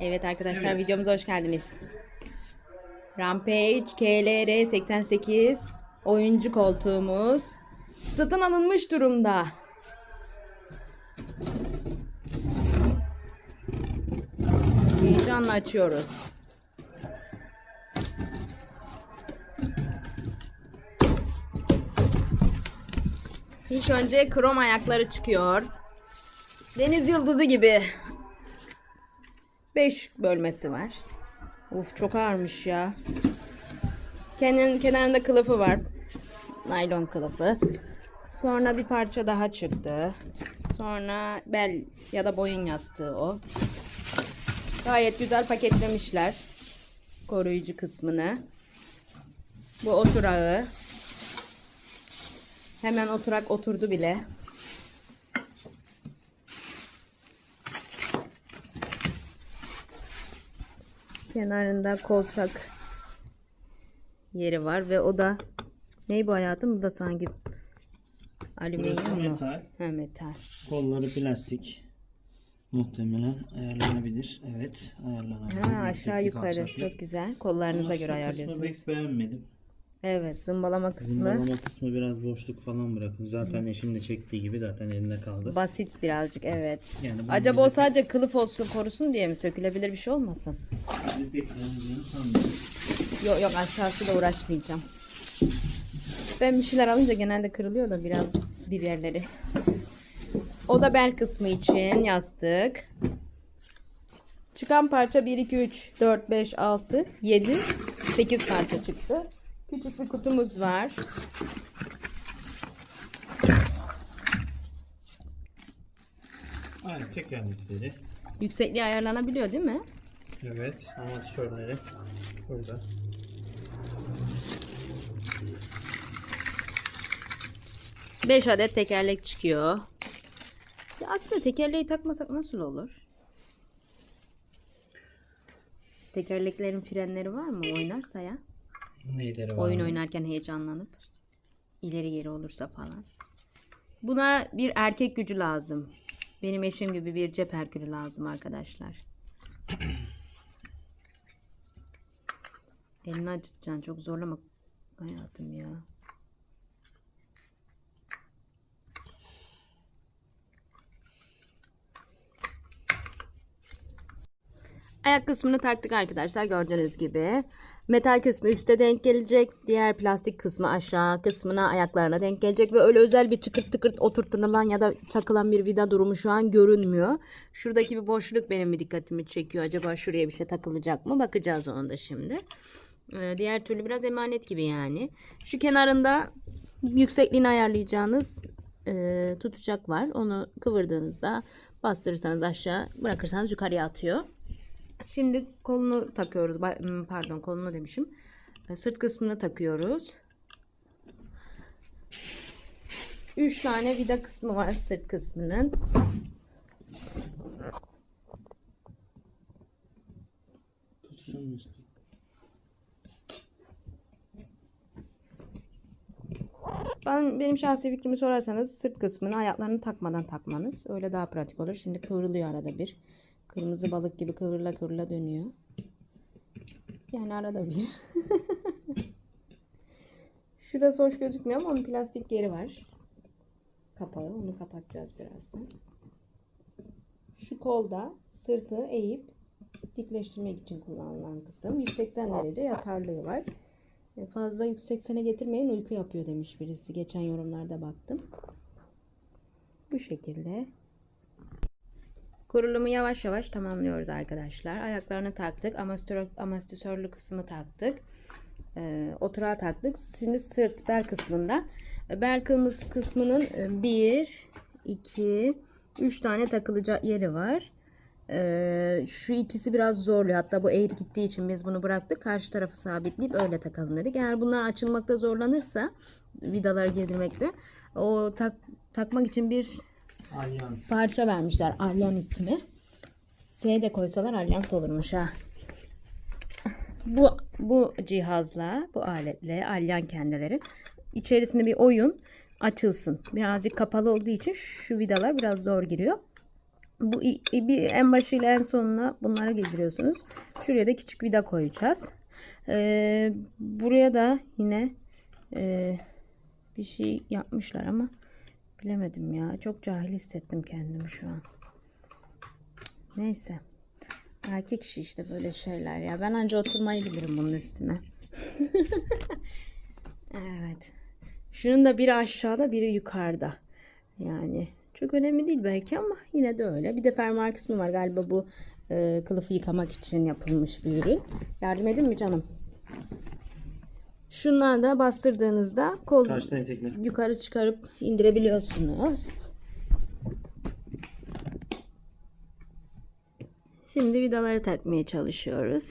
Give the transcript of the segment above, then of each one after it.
Evet arkadaşlar Evet. videomuza hoş geldiniz. Rampage KLR 88 oyuncu koltuğumuz satın alınmış durumda. Heyecanla açıyoruz. İlk önce krom ayakları çıkıyor. Deniz yıldızı gibi. 5 bölmesi var. Uf çok ağırmış ya. Kenarın, kenarında kılıfı var. Naylon kılıfı. Sonra bir parça daha çıktı. Sonra bel ya da boyun yastığı o. Gayet güzel paketlemişler. Koruyucu kısmını. Bu oturağı. Hemen oturak oturdu bile. Kenarında kolçak yeri var ve o da ne bu hayatım? Bu da sanki Burası alüminyum mu? metal. Ha, metal. Kolları plastik. Muhtemelen ayarlanabilir. Evet ayarlanabilir. Ha, aşağı yukarı. alçaklık. Çok güzel. Kollarınıza Ama göre şu ayarlıyorsunuz. kısmı pek beğenmedim. Evet, zımbalama kısmı Zımbalama kısmı biraz boşluk falan bırakın. Zaten eşim de çektiği gibi zaten elinde kaldı. basit birazcık evet. Yani Acaba o bize- sadece kılıf olsun, korusun diye mi? Sökülebilir bir şey olmasın? Yok yok aşağısıyla uğraşmayacağım. Ben bir şeyler alınca genelde kırılıyor da biraz bir yerleri. O da bel kısmı için yastık. Çıkan parça 1, 2, 3, 4, 5, 6, 7, 8 parça çıktı. Küçük bir kutumuz var. Aynen tekerlekleri. Yüksekliği ayarlanabiliyor değil mi? Evet amatörleri burada. Beş adet tekerlek çıkıyor. Ya aslında tekerleği takmasak nasıl olur? Tekerleklerin frenleri var mı? Oynarsa ya. Neyleri var? Oyun oynarken heyecanlanıp ileri geri olursa falan. Buna bir erkek gücü lazım. Benim eşim gibi bir cep herkülü lazım arkadaşlar. Elini acıtacaksın. Çok zorlama hayatım ya. Ayak kısmını taktık arkadaşlar gördüğünüz gibi. Metal kısmı üste denk gelecek. Diğer plastik kısmı aşağı kısmına ayaklarına denk gelecek. Ve öyle özel bir çıkırt tıkırt oturtulan ya da çakılan bir vida durumu şu an görünmüyor. Şuradaki bir boşluk benim bir dikkatimi çekiyor. Acaba şuraya bir şey takılacak mı? Bakacağız onu da şimdi. Ee, diğer türlü biraz emanet gibi yani. Şu kenarında yüksekliğini ayarlayacağınız e, tutacak var. Onu kıvırdığınızda bastırırsanız aşağı bırakırsanız yukarıya atıyor. Şimdi kolunu takıyoruz. Hmm, Pardon kolunu demişim. E, Sırt kısmını takıyoruz. 3 tane vida kısmı var sırt kısmının. Ben benim şahsi fikrimi sorarsanız sırt kısmını ayaklarını takmadan takmanız öyle daha pratik olur. Şimdi kıvrılıyor arada bir. Kırmızı balık gibi kıvrıla kıvrıla dönüyor. Yani arada bir. Şurası hoş gözükmüyor ama onun plastik yeri var. Kapağı. Onu kapatacağız birazdan. Şu kolda sırtı eğip dikleştirmek için kullanılan kısım. 180 derece yatarlığı var. E, Fazla 180'e getirmeyin uyku yapıyor demiş birisi. Geçen yorumlarda baktım. Bu şekilde. Kurulumu yavaş yavaş tamamlıyoruz arkadaşlar. Ayaklarını taktık. Amortisör, amortisörlü kısmı taktık. E, oturağı taktık. Şimdi sırt bel kısmında. Bel kısmının 1, 2, 3 tane takılacak yeri var. Ee, şu ikisi biraz zorluyor. Hatta bu eğri gittiği için biz bunu bıraktık. Karşı tarafı sabitleyip öyle takalım dedik. Eğer bunlar açılmakta zorlanırsa vidaları girdirmekte o tak, takmak için bir Alyan. parça vermişler. Alyan ismi. S de koysalar alyans olurmuş ha. Bu bu cihazla, bu aletle alyan kendileri içerisinde bir oyun açılsın. Birazcık kapalı olduğu için şu vidalar biraz zor giriyor. Bu bir en başıyla en sonuna bunları giydiriyorsunuz. Şuraya da küçük vida koyacağız. Ee, buraya da yine e, bir şey yapmışlar ama bilemedim ya. Çok cahil hissettim kendimi şu an. Neyse. Erkek işi işte böyle şeyler ya. Ben anca oturmayı bilirim bunun üstüne. evet. Şunun da biri aşağıda biri yukarıda. Yani çok önemli değil belki ama yine de öyle. Bir de fermuar kısmı var galiba bu e, kılıfı yıkamak için yapılmış bir ürün. Yardım edin mi canım? Şunlar da bastırdığınızda kol Karşıdan yukarı çıkarıp indirebiliyorsunuz. Şimdi vidaları takmaya çalışıyoruz.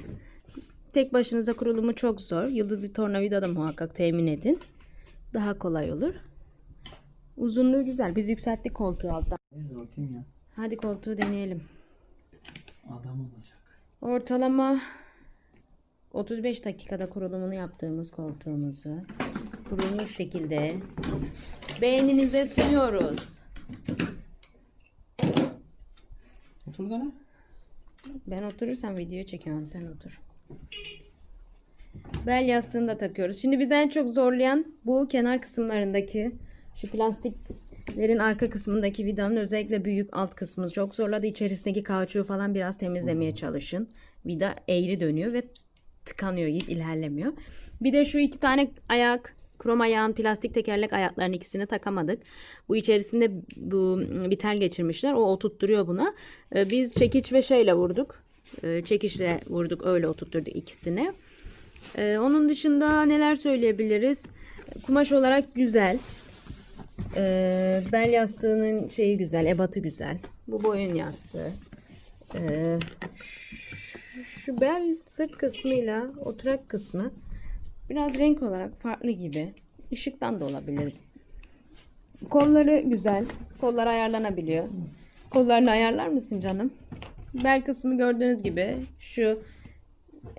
Tek başınıza kurulumu çok zor. Yıldızlı tornavida da muhakkak temin edin. Daha kolay olur. Uzunluğu güzel. Biz yükselttik koltuğu alttan. Hadi koltuğu deneyelim. Adam olacak. Ortalama 35 dakikada kurulumunu yaptığımız koltuğumuzu kurulmuş şekilde beğeninize sunuyoruz. Otur da ne? Ben oturursam video çekiyorum sen otur. Bel yastığını da takıyoruz. Şimdi bizi en çok zorlayan bu kenar kısımlarındaki şu plastiklerin arka kısmındaki vidanın özellikle büyük alt kısmı çok zorladı. İçerisindeki kauçuğu falan biraz temizlemeye çalışın. Vida eğri dönüyor ve tıkanıyor, ilerlemiyor. Bir de şu iki tane ayak krom ayağın plastik tekerlek ayaklarının ikisini takamadık. Bu içerisinde bu bir tel geçirmişler. O oturtturuyor buna. Ee, Biz çekiç ve şeyle vurduk. Ee, Çekiçle vurduk öyle oturtturduk ikisini. Ee, onun dışında neler söyleyebiliriz? Kumaş olarak güzel. Bel yastığının şeyi güzel, ebatı güzel. Bu boyun yastığı. Şu bel sırt kısmıyla oturak kısmı biraz renk olarak farklı gibi. Işıktan da olabilir. Kolları güzel. Kollar ayarlanabiliyor. Kollarını ayarlar mısın canım? Bel kısmı gördüğünüz gibi şu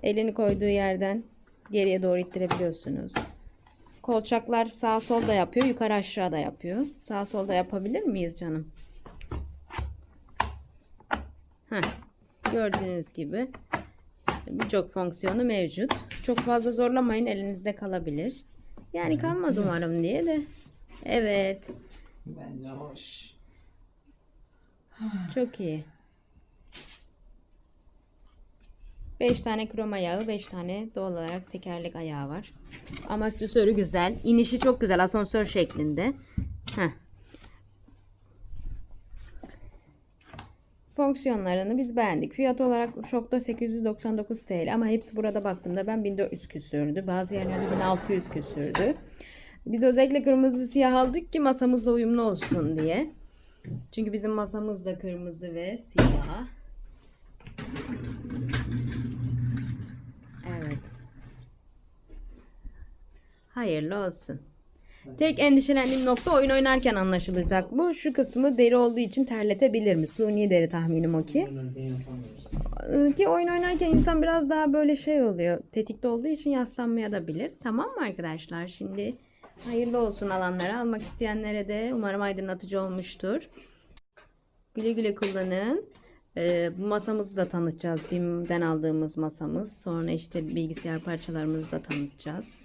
elini koyduğu yerden geriye doğru ittirebiliyorsunuz. Kolçaklar sağ sol da yapıyor, yukarı aşağı da yapıyor. Sağ sol da yapabilir miyiz canım? Heh, gördüğünüz gibi birçok fonksiyonu mevcut. Çok fazla zorlamayın elinizde kalabilir. Yani kalmaz umarım diye de. Evet, Bence hoş. çok iyi. 5 tane krom ayağı, 5 tane doğal olarak tekerlek ayağı var. Amortisörü güzel. İnişi çok güzel. Asansör şeklinde. Heh. Fonksiyonlarını biz beğendik. Fiyat olarak şokta 899 TL ama hepsi burada baktığımda ben 1400 küsürdü. Bazı yerlerde 1600 küsürdü. Biz özellikle kırmızı siyah aldık ki masamızla uyumlu olsun diye. Çünkü bizim masamız da kırmızı ve siyah. Evet. Hayırlı olsun. Tek endişelendiğim nokta oyun oynarken anlaşılacak bu. Şu kısmı deri olduğu için terletebilir mi? Suni deri tahminim o ki. Ee, Ki oyun oynarken insan biraz daha böyle şey oluyor. Tetikte olduğu için yaslanmaya da bilir. Tamam mı arkadaşlar? Şimdi hayırlı olsun alanlara. Almak isteyenlere de umarım aydınlatıcı olmuştur. Güle güle kullanın. Ee, bu masamızı da tanıtacağız. BİM'den aldığımız masamız. Sonra işte bilgisayar parçalarımızı da tanıtacağız.